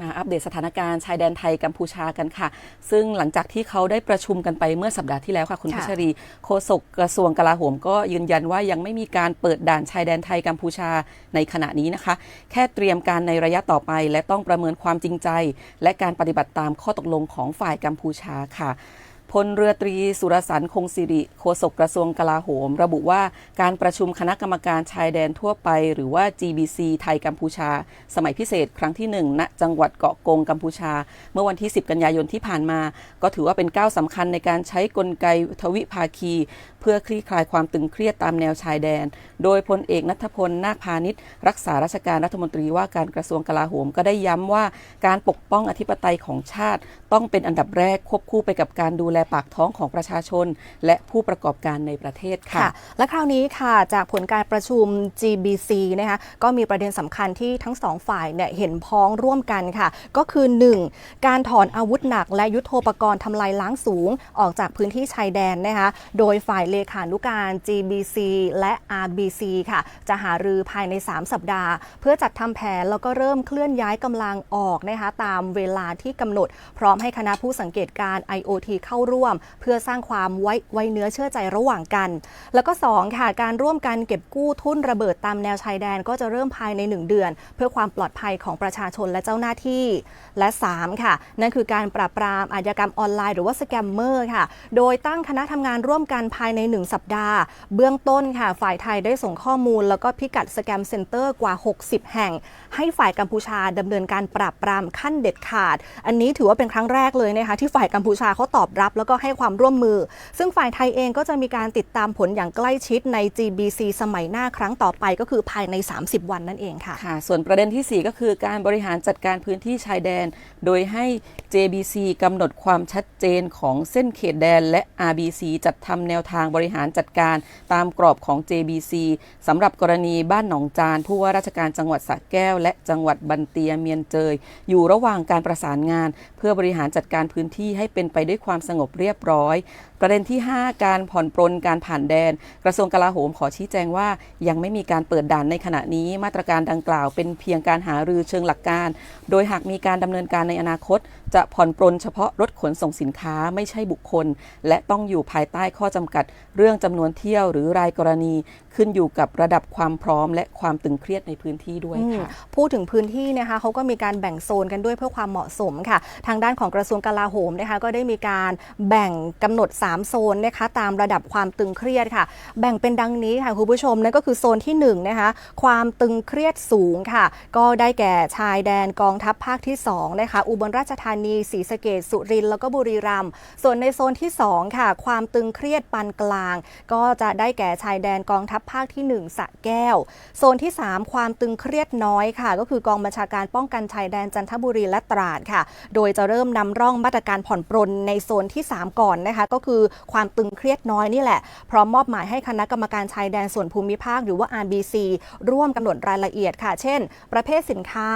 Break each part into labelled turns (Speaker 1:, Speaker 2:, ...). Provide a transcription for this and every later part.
Speaker 1: มาอัปเดตสถานการณ์ชายแดนไทยกัมพูชากันค่ะ ซึ่งหลังจากที่เขาได้ประชุมกันไปเมื่อสัปดาห์ที่แล้วค่ะ คุณ
Speaker 2: ค่ะ
Speaker 1: พัชรีโฆษกกระทรวงกลาโหมก็ยืนยันว่ายังไม่มีการเปิดด่านชายแดนไทยกัมพูชาในขณะนี้นะคะ แค่เตรียมการในระยะต่อไป และต้องประเมินความจริงใจ และการปฏิบัติตามข้อตกลงของฝ่ายกัมพูชาค่ะ พลเรือตรีสุรสันคงสิริโฆษกกระทรวงกลาโหม ระบุว่าการประชุมคณะกรรมการชายแดนทั่วไป หรือว่า GBC ไทยกัมพูชา สมัยพิเศษครั้งที่ 1 ณ จังหวัดเกาะกงกัมพูชา เมื่อวันที่ 10 กันยายนที่ผ่านมา ก็ถือว่าเป็นก้าวสำคัญในการใช้กลไกทวิภาคี เพื่อคลี่คลายความตึงเครียดตามแนวชายแดน โดยพลเอกนัทพลนาคพาณิชย์รักษาราชการรัฐมนตรีว่าการกระทรวงกลาโหม ก็ได้ย้ำว่าการปกป้องอธิปไตยของชาติ ต้องเป็นอันดับแรกควบคู่ไปกับการดูแลปากท้องของประชาชน และผู้ประกอบการในประเทศค่ะ
Speaker 2: คะและคราวนี้ค่ะจากผลการประชุม GBC นะคะก็มีประเด็นสำคัญที่ทั้งสองฝ่ายเนี่ยเห็นพ้องร่วมกันค่ะ ก็คือ 1. การถอนอาวุธหนักและยุทโธปกรณ์ทำลายล้างสูง ออกจากพื้นที่ชายแดนนะคะโดยฝ่ายเลขานุการ GBC และ RBC ค่ะ จะหารือภายใน 3 สัปดาห์ เพื่อจัดทำแผนแล้วก็เริ่มเคลื่อนย้ายกำลังออกนะคะตามเวลาที่กำหนด พร้อมให้คณะผู้สังเกตการ IOT เข้าร่วม เพื่อสร้างความไว้ไว้เนื้อเชื่อใจระหว่างกัน แล้วก็ 2 ค่ะ การร่วมกันเก็บกู้ทุ่นระเบิดตามแนวชายแดนก็จะเริ่มภายใน 1 เดือน เพื่อความปลอดภัยของประชาชนและเจ้าหน้าที่ และ 3 ค่ะ นั่นคือการปราบปรามอาชญากรรมออนไลน์หรือว่าสแกมเมอร์ค่ะ โดยตั้งคณะทำงานร่วมกันภายใน 1 สัปดาห์ เบื้องต้นค่ะ ฝ่ายไทยได้ส่งข้อมูล แล้วก็พิกัดสแกมเซ็นเตอร์กว่า 60 แห่ง ให้ฝ่ายกัมพูชาดำเนินการปราบปรามขั้นเด็ดขาด อันนี้ถือว่าเป็นครั้งแรกเลยนะคะที่ฝ่ายกัมพูชาเขาตอบรับแล้วก็ให้ความร่วมมือ ซึ่งฝ่ายไทยเองก็จะมีการติดตามผลอย่างใกล้ชิดใน GBC สมัยหน้าครั้งต่อไปก็คือภายใน 30 วันนั่นเองค่ะ
Speaker 1: ค่ะ ส่วนประเด็นที่ 4 ก็คือการบริหารจัดการพื้นที่ชายแดน โดยให้ JBC กำหนดความชัดเจนของเส้นเขตแดน และ RBC จัดทำแนวทางบริหารจัดการตามกรอบของ JBC สำหรับกรณีบ้านหนองจานผู้ว่าราชการจังหวัดสระแก้ว และจังหวัดบันเตียเมียนเจย อยู่ระหว่างการประสานงาน เพื่อบริหารจัดการพื้นที่ให้เป็นไปด้วยความสงบเรียบร้อย ประเด็นที่ 5 การผ่อนปรนการผ่านแดน กระทรวงกลาโหมขอชี้แจงว่า ยังไม่มีการเปิดด่านในขณะนี้ มาตรการดังกล่าวเป็นเพียงการหารือเชิงหลักการ โดยหากมีการดำเนินการในอนาคต จะผ่อนปรนเฉพาะรถขนส่งสินค้าไม่ใช่บุคคล และต้องอยู่ภายใต้ข้อจำกัด เรื่องจำนวนเที่ยวหรือรายกรณี ขึ้นอยู่กับระดับความพร้อม และความตึงเครียดในพื้นที่ด้วยค่ะ
Speaker 2: อืมพูดถึงพื้นที่นะคะเขาก็มีการแบ่งโซนกันด้วยเพื่อความเหมาะสมค่ะ ทางด้านของกระทรวงกลาโหมนะคะก็ได้มีการแบ่งกำหนด 3 โซนนะคะตามระดับความตึงเครียดค่ะ แบ่งเป็นดังนี้ค่ะคุณผู้ชมนั่นก็คือโซนที่1นะคะความตึงเครียดสูงค่ะ ก็ได้แก่ชายแดนกองทัพภาคที่2นะคะอุบลราชธานีศรีสะเกดสุรินทร์แล้วก็บุรีรัมย์ส่วนในโซนที่ 2 ค่ะ ความตึงเครียดปานกลาง ก็จะได้แก่ชายแดนกองทัพภาคที่ 1สระแก้ว โซนที่ 3 ความตึงเครียดน้อยค่ะ ก็คือกองบัญชาการป้องกันชายแดนจันทบุรีและตราดค่ะ โดยจะเริ่มนำร่องมาตรการผ่อนปรนในโซนที่3 ก่อนนะคะก็คือความตึงเครียดน้อยนี่แหละ พร้อมมอบหมายให้คณะกรรมการชายแดนส่วนภูมิภาคหรือว่า RBC ร่วมกำหนดรายละเอียดค่ะ เช่น ประเภทสินค้า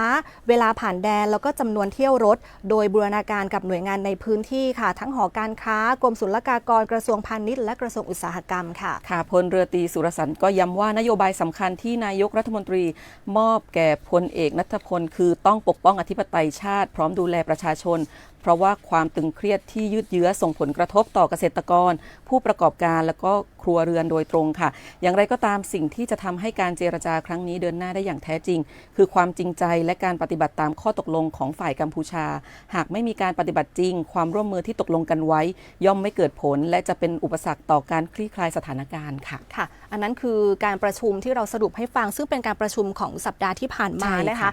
Speaker 2: เวลาผ่านแดนแล้วก็จำนวนเที่ยวรถ โดยบูรณาการกับหน่วยงานในพื้นที่ค่ะ ทั้งหอการค้ากรมศุลกากรกระทรวงพาณิชย์และกระทรวงอุตสาหกรรมค่ะ
Speaker 1: ค่ะพลเรือตรีสุรสันก็ย้ำว่านโยบายสำคัญที่นายกรัฐมนตรี มอบแก่พลเอกนัทพลคือต้องปกป้องอธิปไตยชาติ พร้อมดูแลประชาชน เพราะว่าความตึงเครียดที่ยืดเยื้อส่งผลกระทบต่อเกษตรกร ผู้ประกอบการและก็ครัวเรือนโดยตรงค่ะ อย่างไรก็ตามสิ่งที่จะทำให้การเจรจาครั้งนี้เดินหน้าได้อย่างแท้จริง คือความจริงใจและการปฏิบัติตามข้อตกลงของฝ่ายกัมพูชา หากไม่มีการปฏิบัติจริง ความร่วมมือที่ตกลงกันไว้ ย่อมไม่เกิดผล และจะเป็นอุปสรรคต่อการคลี่คลายสถานการณ์ค่ะ
Speaker 2: ค่ะ อันนั้นคือการประชุมที่เราสรุปให้ฟัง ซึ่งเป็นการประชุมของสัปดาห์ที่ผ่านมา
Speaker 1: ใช่ค่ะ
Speaker 2: นะคะ